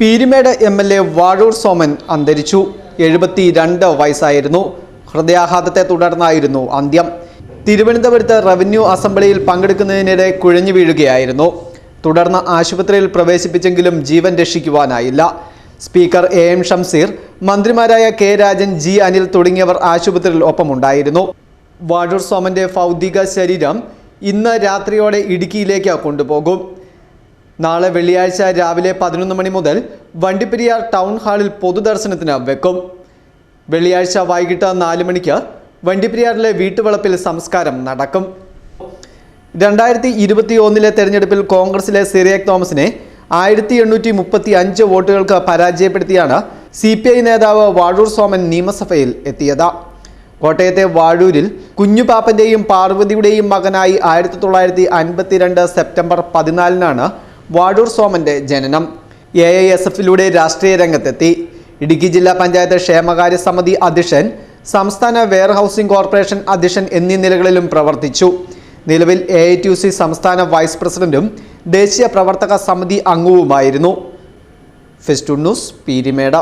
Peermade M L A Vazhoor Soman അന്തരിച്ചു. എഴുപത്തി രണ്ട് വയസ്സായിരുന്നു. ഹൃദയാഘാതത്തെ തുടർന്നായിരുന്നു അന്ത്യം. തിരുവനന്തപുരത്ത് റവന്യൂ അസംബ്ലിയിൽ പങ്കെടുക്കുന്നതിനിടെ കുഴഞ്ഞു വീഴുകയായിരുന്നു. തുടർന്ന് ആശുപത്രിയിൽ പ്രവേശിപ്പിച്ചെങ്കിലും ജീവൻ രക്ഷിക്കുവാനായില്ല. സ്പീക്കർ എ എം ഷംസീർ മന്ത്രിമാരായ കെ രാജൻ ജി അനിൽ തുടങ്ങിയവർ ആശുപത്രിയിൽ ഒപ്പമുണ്ടായിരുന്നു. വാഴൂർ സോമന്റെ ഭൗതിക ശരീരം ഇന്ന് രാത്രിയോടെ ഇടുക്കിയിലേക്ക് കൊണ്ടുപോകും. നാളെ വെള്ളിയാഴ്ച രാവിലെ പതിനൊന്ന് മണി മുതൽ വണ്ടിപ്പെരിയാർ ടൗൺ ഹാളിൽ പൊതുദർശനത്തിന് വെക്കും. വെള്ളിയാഴ്ച വൈകിട്ട് നാല് മണിക്ക് വണ്ടിപ്പെരിയാറിലെ വീട്ടുവളപ്പിൽ സംസ്കാരം നടക്കും. രണ്ടായിരത്തി ഇരുപത്തി ഒന്നിലെ തെരഞ്ഞെടുപ്പിൽ കോൺഗ്രസിലെ സിറിയക് തോമസിനെ ആയിരത്തി എണ്ണൂറ്റി മുപ്പത്തി അഞ്ച് വോട്ടുകൾക്ക് പരാജയപ്പെടുത്തിയാണ് സി പി ഐ നേതാവ് വാഴൂർ സോമൻ നിയമസഭയിൽ എത്തിയത്. കോട്ടയത്തെ വാഴൂരിൽ കുഞ്ഞുപാപ്പന്റെയും പാർവതിയുടെയും മകനായി ആയിരത്തി തൊള്ളായിരത്തി അൻപത്തിരണ്ട് സെപ്റ്റംബർ പതിനാലിനാണ് വാഴൂർ സോമന്റെ ജനനം. എ ഐ എസ് എഫിലൂടെ രാഷ്ട്രീയ രംഗത്തെത്തി. ഇടുക്കി ജില്ലാ പഞ്ചായത്ത് ക്ഷേമകാര്യ സമിതി അധ്യക്ഷൻ സംസ്ഥാന വെയർ ഹൗസിംഗ് കോർപ്പറേഷൻ അധ്യക്ഷൻ എന്നീ നിലകളിലും പ്രവർത്തിച്ചു. നിലവിൽ എ ഐ ടി സി സംസ്ഥാന വൈസ് പ്രസിഡന്റും ദേശീയ പ്രവർത്തക സമിതി അംഗവുമായിരുന്നു. ഫെസ്റ്റു ന്യൂസ് പീരിമേട.